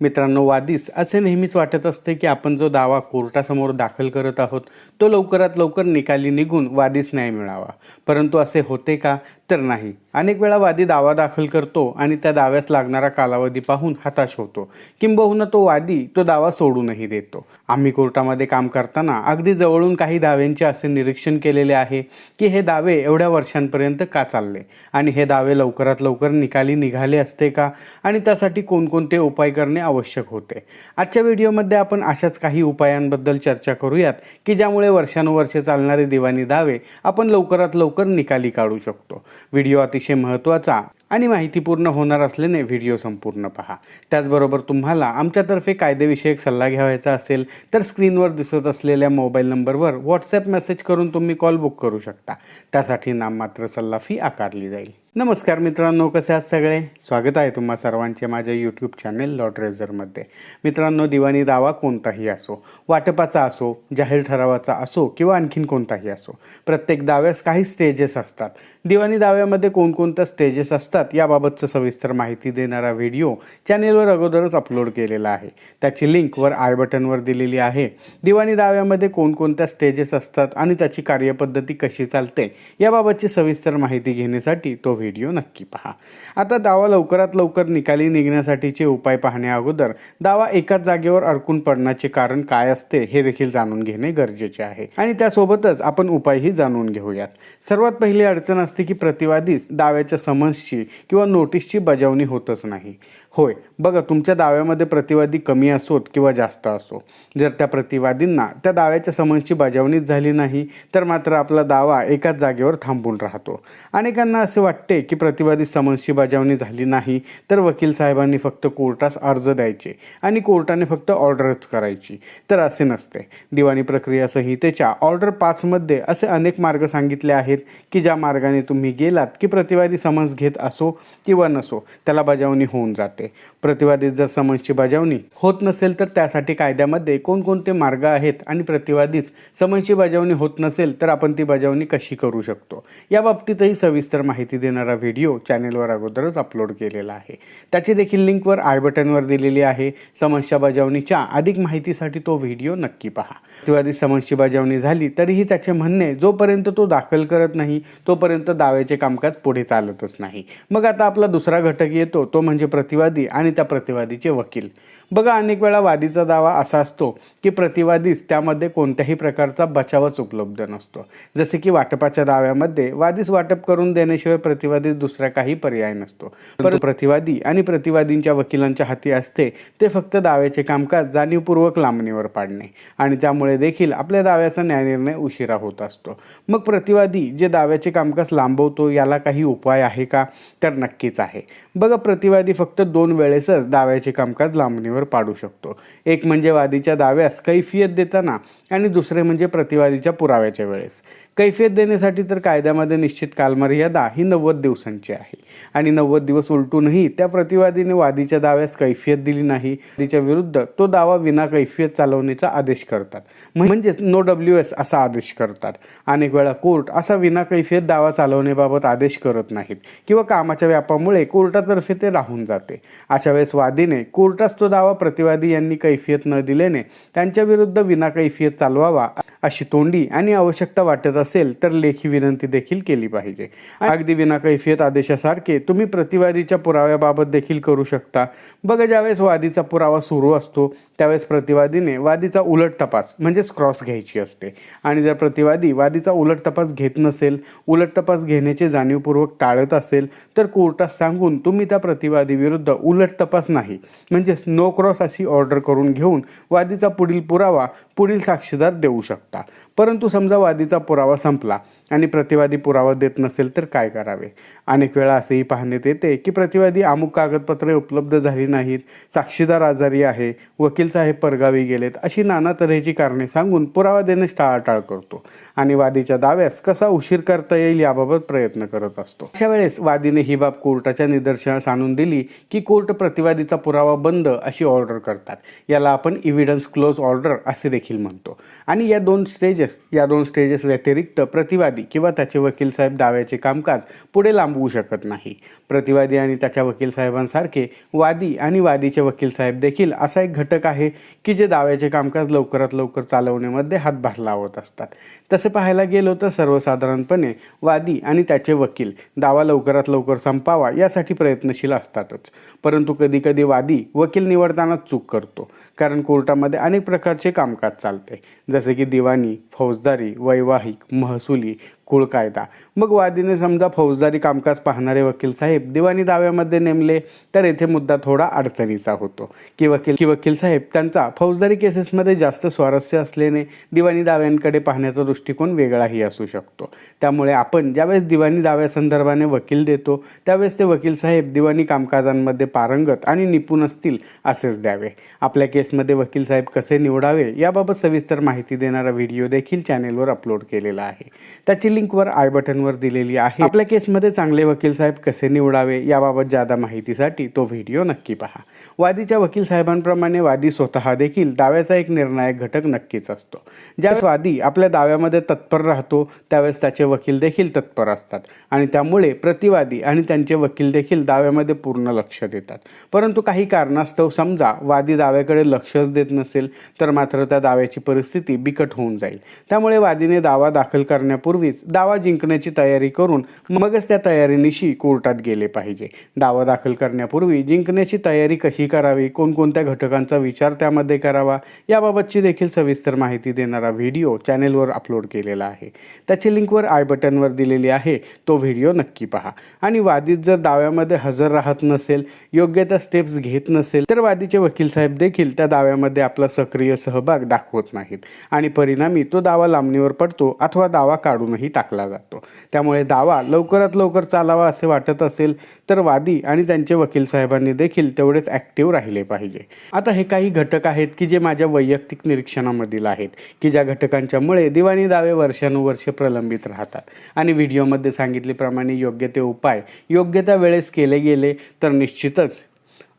मित्रांनो वादीस असे नेहमीच वाटत असते की आपण जो दावा कोर्टासमोर दाखल करत आहोत तो लवकरात लवकर निकाली निघून वादीस न्याय मिळावा. परंतु असे होते का? तर नाही. अनेक वेळा वादी दावा दाखल करतो आणि त्या दाव्यास लागणारा कालावधी पाहून हताश होतो. किंबहुना तो वादी तो दावा सोडूनही देतो. आम्ही कोर्टामध्ये काम करताना अगदी जवळून काही दाव्यांचे असे निरीक्षण केलेले आहे की हे दावे एवढ्या वर्षांपर्यंत का चालले? आणि हे दावे लवकरात लवकर निकाली निघाले असते का? आणि त्यासाठी कोणकोणते उपाय करणे आवश्यक होते? आजच्या व्हिडिओमध्ये आपण अशाच काही उपायांबद्दल चर्चा करूयात की ज्यामुळे वर्षानुवर्षे चालणारे दिवाणी दावे आपण लवकरात लवकर निकाली काढू शकतो. व्हिडिओ अतिशय महत्त्वाचा आणि माहितीपूर्ण होणार असल्याने व्हिडिओ संपूर्ण पहा. त्याचबरोबर तुम्हाला आमच्यातर्फे कायदेविषयक सल्ला घ्यावायचा असेल तर स्क्रीनवर दिसत असलेल्या मोबाईल नंबरवर व्हॉट्सॲप मेसेज करून तुम्ही कॉल बुक करू शकता. त्यासाठी नाममात्र सल्ला फी आकारली जाईल. नमस्कार मित्रांनो कसे आहात सगळे? स्वागत आहे तुम्हा सर्वांचे माझ्या यूट्यूब चॅनेल लॉट रेझरमध्ये मित्रांनो दिवाणी दावा कोणताही असो वाटपाचा असो जाहीर ठरावाचा असो किंवा आणखीन कोणताही असो प्रत्येक दाव्यास काही स्टेजेस असतात. दिवाणी दाव्यामध्ये कोणकोणत्या स्टेजेस असतात याबाबतचं सविस्तर माहिती देणारा व्हिडिओ चॅनेलवर अगोदरच अपलोड केलेला आहे. त्याची लिंक वर आय बटनवर दिलेली आहे. दिवाणी दाव्यामध्ये कोणकोणत्या स्टेजेस असतात आणि त्याची कार्यपद्धती कशी चालते याबाबतची सविस्तर माहिती घेण्यासाठी तो व्हिडिओ नक्की पहा. आता दावा लवकरात लवकर निकाली निघण्यासाठीचे उपाय पाहण्या अगोदर दावा एकाच जागेवर अडकून पडण्याचे कारण काय असते हे देखील जाणून घेणे गरजेचे आहे. आणि त्यासोबतच आपण उपायही जाणून घेऊयात. सर्वात पहिली अडचण असते की प्रतिवादीस दाव्याच्या समन्सची किंवा नोटीसची बजावणी होतच नाही. होय बघा तुमच्या दाव्यामध्ये प्रतिवादी कमी असोत किंवा जास्त असो. जर त्या प्रतिवादींना त्या दाव्याच्या समन्सची बजावणीच झाली नाही तर मात्र आपला दावा एकाच जागेवर थांबून राहतो. अनेकांना असे वाटते की प्रतिवादी समन्सची बजावणी झाली नाही तर वकील साहेबांनी फक्त कोर्टास अर्ज द्यायचे आणि कोर्टाने फक्त ऑर्डरच करायची. तर असे नसते. दिवाणी प्रक्रिया संहितेच्या ऑर्डर पाचमध्ये असे अनेक मार्ग सांगितले आहेत की ज्या मार्गाने तुम्ही गेलात की प्रतिवादी समन्स घेत असो किंवा नसो त्याला बजावणी होऊन जाते. प्रतिवादी जर समन्सची बजावणी होत नसेल तर त्यासाठी कायद्यामध्ये कोणकोणते मार्ग आहेत आणि प्रतिवादीच समन्सची बजावणी होत नसेल तर आपण ती बजावणी कशी करू शकतो? या बाबतीतही सविस्तर माहिती देणार व्हिडिओ चॅनेलवर अगोदरच अपलोड केलेला आहे. त्याची देखील लिंकवर आय बटनवर दिलेली आहे. समस्या बजावणीच्या अधिक माहितीसाठी तो व्हिडिओ नक्की पहा. प्रतिवादी समस्या बजावणी झाली तरीही त्याचे म्हणणे जोपर्यंत तो दाखल करत नाही तोपर्यंत दाव्याचे कामकाज पुढे चालतच नाही. मग आता आपला दुसरा घटक येतो तो म्हणजे प्रतिवादी आणि त्या प्रतिवादीचे वकील. बघा अनेक वेळा वादीचा दावा असा असतो की प्रतिवादीस त्यामध्ये कोणत्याही प्रकारचा बचावच उपलब्ध नसतो. जसे की वाटपाच्या दाव्यामध्ये वादीस वाटप करून देण्याशिवाय प्रतिवादीस दुसरा काही पर्याय नसतो. परंतु प्रतिवादी आणि प्रतिवादींच्या वकिलांच्या हाती असते ते फक्त दाव्याचे कामकाज जाणीवपूर्वक लांबणीवर पाडणे आणि त्यामुळे देखील आपल्या दाव्याचा न्यायनिर्णय उशिरा होत असतो. मग प्रतिवादी जे दाव्याचे कामकाज लांबवतो याला काही उपाय आहे का? तर नक्कीच आहे. बघा प्रतिवादी फक्त दोन वेळेसच दाव्याचे कामकाज लांबणीवर पाडू शकतो. एक म्हणजे वादीच्या दाव्यास कैफियत देताना आणि दुसरे म्हणजे प्रतिवादीच्या पुराव्याच्या वेळेस. कैफियत देण्यासाठी तर कायद्यामध्ये निश्चित कालमर्यादा ही नव्वद दिवसांची आहे. आणि नव्वद दिवस उलटूनही त्या प्रतिवादीने वादीच्या दाव्यास कैफियत दिली नाही. तिच्या विरुद्ध तो दावा विना कैफियत चालवण्याचा आदेश करतात. म्हणजेच नो डब्ल्यू एस असा आदेश करतात. अनेक वेळा कोर्ट असा विना कैफियत दावा चालवण्याबाबत आदेश करत नाहीत किंवा कामाच्या व्यापामुळे कोर्टातर्फे ते राहून जाते. अशा वेळेस वादीने कोर्टास तो दावा प्रतिवादी यांनी कैफियत न दिल्याने त्यांच्या विरुद्ध विना कैफियत चालवावा अशी तोंडी आणि आवश्यकता वाटत असेल तर लेखी विनंती देखील केली पाहिजे. अगदी विना कैफियत आदेशासारखे तुम्ही प्रतिवादीच्या पुराव्याबाबत देखील करू शकता. बघा ज्यावेळेस वादीचा पुरावा सुरू असतो त्यावेळेस प्रतिवादीने वादीचा उलट तपास म्हणजेच क्रॉस घ्यायची असते. आणि जर प्रतिवादी वादीचा उलट तपास घेत नसेल उलट तपास घेण्याचे जाणीवपूर्वक टाळत असेल तर कोर्टास सांगून तुम्ही त्या प्रतिवादी विरुद्ध उलट तपास नाही म्हणजेच नो क्रॉस अशी ऑर्डर करून घेऊन वादीचा पुढील पुरावा पुढील साक्षीदार देऊ शकता. परंतु समजा वादीचा पुरावा संपला आणि प्रतिवादी पुरावा देत नसेल तर काय करावे? अनेक वेळा असेही पाहण्यात येते की प्रतिवादी अमुक कागदपत्रे उपलब्ध झाली नाहीत साक्षीदार आजारी आहे वकील साहेब परगावी गेलेत अशी नाना तऱ्हेची कारणे सांगून पुरावा देण्यास टाळाटाळ करतो आणि वादीच्या दाव्यास कसा उशीर करता येईल याबाबत प्रयत्न करत असतो. अशा वेळेस वादीने ही बाब कोर्टाच्या निदर्शनास आणून दिली की कोर्ट प्रतिवादीचा पुरावा बंद अशी ऑर्डर करतात. याला आपण इव्हिडन्स क्लोज ऑर्डर असे देखील म्हणतो. आणि या दोन स्टेजेस या दोन स्टेजेस व्यतिरिक्त प्रतिवादी किंवा त्याचे वकील साहेब दाव्याचे कामकाज पुढे लांबवू शकत नाही. प्रतिवादी आणि त्याच्या वकील साहेबांसारखे वादी आणि वादीचे वकील साहेब देखील असा एक घटक आहे की जे दाव्याचे कामकाज लवकरात लवकर चालवण्यामध्ये हातभार लावत असतात. तसे पाहायला गेलो तर सर्वसाधारणपणे वादी आणि त्याचे वकील दावा लवकरात लवकर संपावा यासाठी प्रयत्नशील असतातच. परंतु कधीकधी वादी वकील निवडताना चूक करतो कारण कोर्टामध्ये अनेक प्रकारचे कामकाज चालते. जसे की दिवाणी फौजदारी वैवाहिक महसुली कुळ कायदा. मग वादीने समजा फौजदारी कामकाज पाहणारे वकील साहेब दिवाणी दाव्यामध्ये नेमले तर येथे मुद्दा थोडा अडचणीचा होतो. की वकील की वकील साहेब त्यांचा फौजदारी केसेसमध्ये जास्त स्वारस्य असल्याने दिवाणी दाव्यांकडे पाहण्याचा दृष्टिकोन वेगळाही असू शकतो. त्यामुळे आपण ज्यावेळेस दिवाणी दाव्यासंदर्भाने वकील देतो त्यावेळेस ते वकील साहेब दिवाणी कामकाजांमध्ये पारंगत आणि निपुण असतील असेच द्यावे. आपल्या केसमध्ये वकील साहेब कसे निवडावे याबाबत सविस्तर माहिती देणारा व्हिडिओ देखील चॅनेलवर अपलोड केलेला आहे. त्याची लिंकवर आय बटनवर दिलेली आहे. आपल्या केसमध्ये चांगले वकील साहेब कसे निवडावे याबाबत जादा माहितीसाठी तो व्हिडिओ नक्की पहा. वादीच्या वकील साहेबांप्रमाणे वादी स्वतः देखील दाव्याचा एक निर्णायक घटक नक्कीच असतो. ज्या वादी आपल्या दाव्यामध्ये तत्पर राहतो त्यावेळेस त्याचे वकील देखील तत्पर असतात. आणि त्यामुळे प्रतिवादी आणि त्यांचे वकील देखील दाव्यामध्ये पूर्ण लक्ष देतात. परंतु काही कारणास्तव समजा वादी दाव्याकडे लक्षच देत नसेल तर मात्र त्या दाव्याची परिस्थिती बिकट होऊन जाईल. त्यामुळे वादीने दावा दाखल करण्यापूर्वीच दावा जिंकण्याची तयारी करून मगच त्या तयारीनिशी कोर्टात गेले पाहिजे. दावा दाखल करण्यापूर्वी जिंकण्याची तयारी कशी करावी? कोणकोणत्या घटकांचा विचार त्यामध्ये करावा? याबाबतची देखील सविस्तर माहिती देणारा व्हिडिओ चॅनेलवर अपलोड केलेला आहे. त्याची लिंकवर आय बटनवर दिलेली आहे. तो व्हिडिओ नक्की पहा. आणि वादीत जर दाव्यामध्ये हजर राहत नसेल योग्य त्या स्टेप्स घेत नसेल तर वादीचे वकील साहेब देखील त्या दाव्यामध्ये आपला सक्रिय सहभाग दाखवत नाहीत. आणि परिणामी तो दावा लांबणीवर पडतो अथवा दावा काढूनही टाकतो टाकला जातो. त्यामुळे दावा लवकरात लवकर चालावा असे वाटत असेल तर वादी आणि त्यांचे वकील साहेबांनी देखील तेवढेच ॲक्टिव्ह राहिले पाहिजे. आता हे काही घटक आहेत की जे माझ्या वैयक्तिक निरीक्षणामधील आहेत की ज्या घटकांच्यामुळे दिवाणी दावे वर्षानुवर्ष प्रलंबित राहतात. आणि व्हिडिओमध्ये सांगितल्याप्रमाणे योग्य ते उपाय योग्य त्या वेळेस केले गेले तर निश्चितच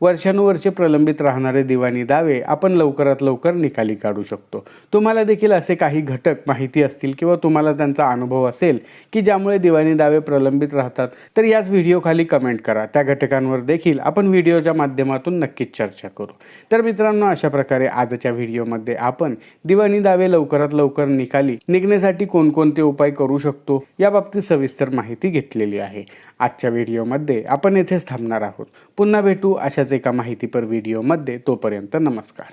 वर्षानुवर्षे प्रलंबित राहणारे दिवाणी दावे आपण लवकरात लवकर निकाली काढू शकतो. तुम्हाला देखील असे काही घटक माहिती असतील किंवा तुम्हाला त्यांचा अनुभव असेल की ज्यामुळे दिवाणी दावे प्रलंबित राहतात तर याच व्हिडिओखाली कमेंट करा. त्या घटकांवर देखील आपण व्हिडिओच्या माध्यमातून नक्कीच चर्चा करू. तर मित्रांनो अशा प्रकारे आजच्या व्हिडिओमध्ये आपण दिवाणी दावे लवकरात लवकर निकाली निघण्यासाठी कोणकोणते उपाय करू शकतो याबाबतीत सविस्तर माहिती घेतलेली आहे. आजच्या व्हिडिओमध्ये आपण येथेच थांबणार आहोत. पुन्हा भेटू अशाच एका माहितीपर व्हिडिओमध्ये तोपर्यंत नमस्कार.